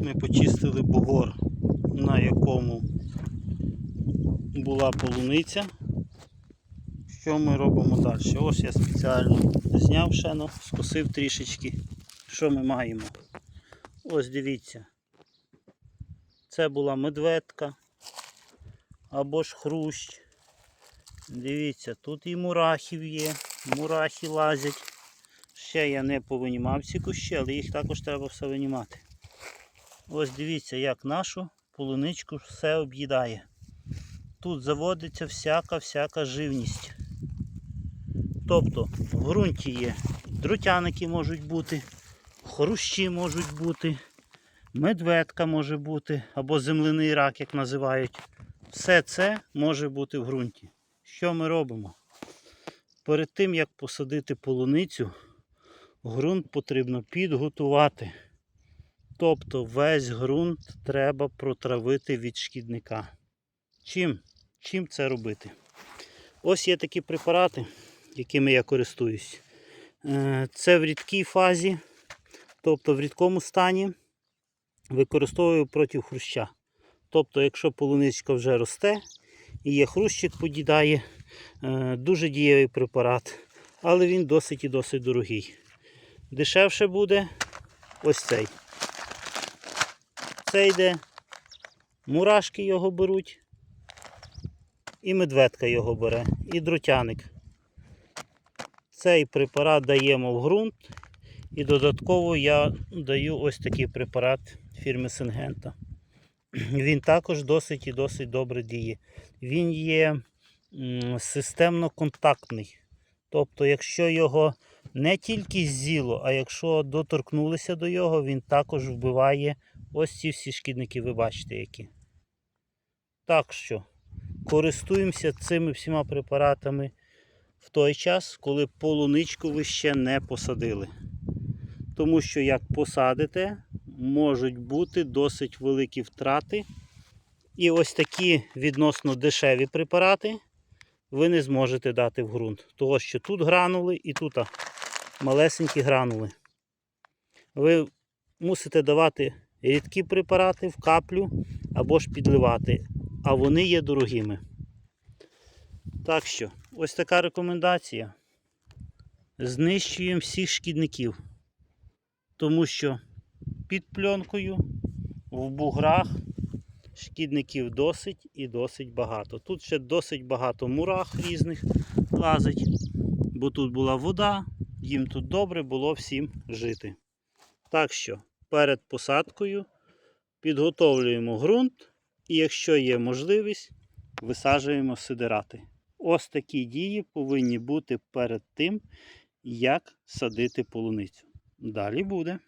ми почистили бугор, на якому була полуниця. Що ми робимо далі? Ось я спеціально зняв шено, скосив трішечки. Що ми маємо? Ось дивіться. Це була медведка або ж хрущ. Дивіться, тут і мурахів є, мурахи лазять. Ще я не повинімав ці кущі, але їх також треба все винімати. Ось дивіться, як нашу полуничку все об'їдає. Тут заводиться всяка-всяка живність. Тобто в ґрунті є друтяники можуть бути, хрущі можуть бути, медведка може бути, або земляний рак, як називають. Все це може бути в ґрунті. Що ми робимо? Перед тим, як посадити полуницю, ґрунт потрібно підготувати. Тобто весь ґрунт треба протравити від шкідника. Чим? Чим це робити? Ось є такі препарати, якими я користуюсь. Е, Це в рідкій фазі, тобто в рідкому стані використовую проти хруща. Тобто, якщо полуничка вже росте і є хрущик подідає, е, дуже дієвий препарат, але він досить і досить дорогий. Дешевше буде ось цей. Це йде, мурашки його беруть, і медведка його бере, і друтяник. Цей препарат даємо в ґрунт. І додатково я даю ось такий препарат фірми Сингента. Він також досить і досить добре діє. Він є системно-контактний. Тобто, якщо його не тільки з'їло, а якщо доторкнулися до його, він також вбиває ось ці всі шкідники, ви бачите які. Так що користуємося цими всіма препаратами в той час, коли полуничку ви ще не посадили. Тому що як посадите, можуть бути досить великі втрати. І ось такі відносно дешеві препарати ви не зможете дати в ґрунт. Того, що тут гранули і тут малесенькі гранули. Ви мусите давати рідкі препарати в каплю або ж підливати, а вони є дорогими. Так що, ось така рекомендація. Знищуємо всіх шкідників. Тому що під пленкою в буграх шкідників досить і досить багато. Тут ще досить багато мурах різних лазить, бо тут була вода, їм тут добре було всім жити. Так що перед посадкою підготовлюємо ґрунт і, якщо є можливість, висаджуємо сидирати. Ось такі дії повинні бути перед тим, як садити полуницю. Далі буде.